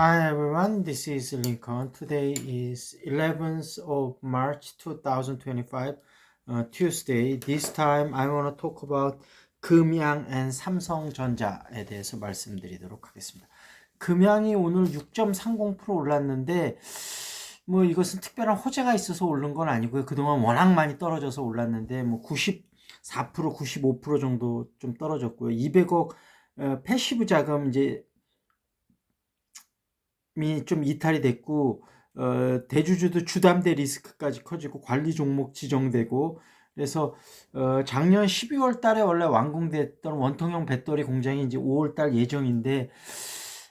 Hi everyone, this is Lincoln. Today is 11th of March 2025, uh, Tuesday. This time I want to talk about 금양 and 삼성전자에 대해서 말씀드리도록 하겠습니다. 금양이 오늘 6.30% 올랐는데 뭐 이것은 특별한 호재가 있어서 오른 건 아니고요. 그동안 워낙 많이 떨어져서 올랐는데 뭐 94%, 95% 정도 좀 떨어졌고요. 200억 어, 패시브 자금 이제 이 좀 이탈이 됐고 어, 대주주도 주담대 리스크까지 커지고 관리 종목 지정되고 그래서 어, 작년 12월 달에 원래 완공됐던 원통형 배터리 공장이 이제 5월 달 예정인데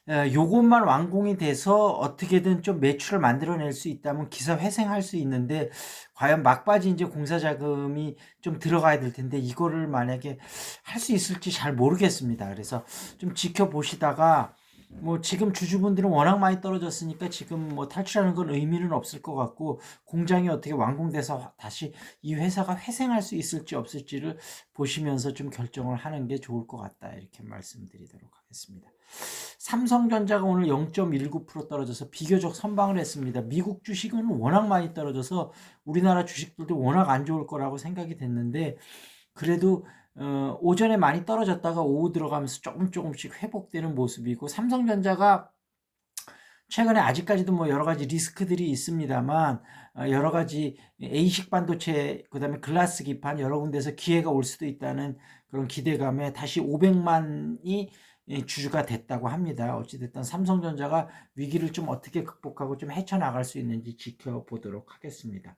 어, 요것만 완공이 돼서 어떻게든 좀 매출을 만들어낼 수 있다면 기사 회생할 수 있는데 과연 막바지 이제 공사 자금이 좀 들어가야 될 텐데 이거를 만약에 할 수 있을지 잘 모르겠습니다. 그래서 좀 지켜보시다가 뭐 지금 주주분들은 워낙 많이 떨어졌으니까 지금 뭐 탈출하는 건 의미는 없을 것 같고 공장이 어떻게 완공돼서 다시 이 회사가 회생할 수 있을지 없을지를 보시면서 좀 결정을 하는 게 좋을 것 같다 이렇게 말씀드리도록 하겠습니다. 삼성전자가 오늘 0.19% 떨어져서 비교적 선방을 했습니다. 미국 주식은 워낙 많이 떨어져서 우리나라 주식들도 워낙 안 좋을 거라고 생각이 됐는데 그래도 어, 오전에 많이 떨어졌다가 오후 들어가면서 조금 조금씩 회복되는 모습이고 삼성전자가 최근에 아직까지도 뭐 여러 가지 리스크들이 있습니다만 어, 여러 가지 A식 반도체 그다음에 글라스 기판 여러 군데서 기회가 올 수도 있다는 그런 기대감에 다시 500만이 주주가 됐다고 합니다. 어찌됐든 삼성전자가 위기를 좀 어떻게 극복하고 좀 헤쳐나갈 수 있는지 지켜보도록 하겠습니다.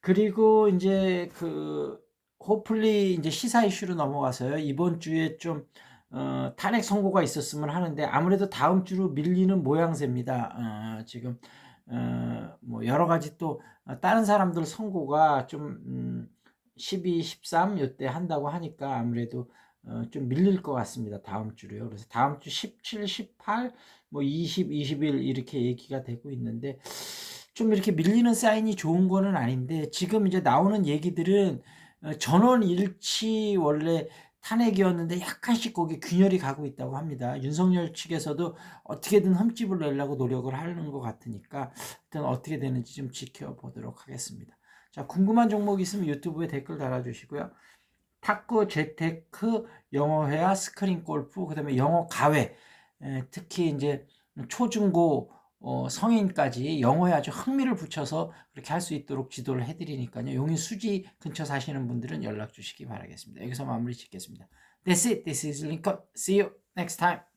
그리고 이제 그 호플리 이제 시사 이슈로 넘어가서요. 이번 주에 좀 어, 탄핵 선고가 있었으면 하는데 아무래도 다음 주로 밀리는 모양새입니다. 어, 지금 어, 뭐 여러 가지 또 다른 사람들 선고가 좀 음, 12, 13 요때 한다고 하니까 아무래도 어, 좀 밀릴 것 같습니다. 다음 주로요. 그래서 다음 주 17, 18, 뭐 20, 21 이렇게 얘기가 되고 있는데 좀 이렇게 밀리는 사인이 좋은 거는 아닌데 지금 이제 나오는 얘기들은 어, 전원 일치 원래 탄핵이었는데 약간씩 거기 균열이 가고 있다고 합니다. 윤석열 측에서도 어떻게든 흠집을 내려고 노력을 하는 것 같으니까 일단 어떻게 되는지 좀 지켜보도록 하겠습니다. 자, 궁금한 종목 있으면 유튜브에 댓글 달아주시고요. 탁구, 재테크, 영어회화, 스크린 골프, 그 다음에 영어 가외, 특히 이제 초중고 어, 성인까지 영어에 아주 흥미를 붙여서 그렇게 할 수 있도록 지도를 해드리니까요. 용인 수지 근처 사시는 분들은 연락 주시기 바라겠습니다. 여기서 마무리 짓겠습니다. That's it. This is Lincoln. See you next time.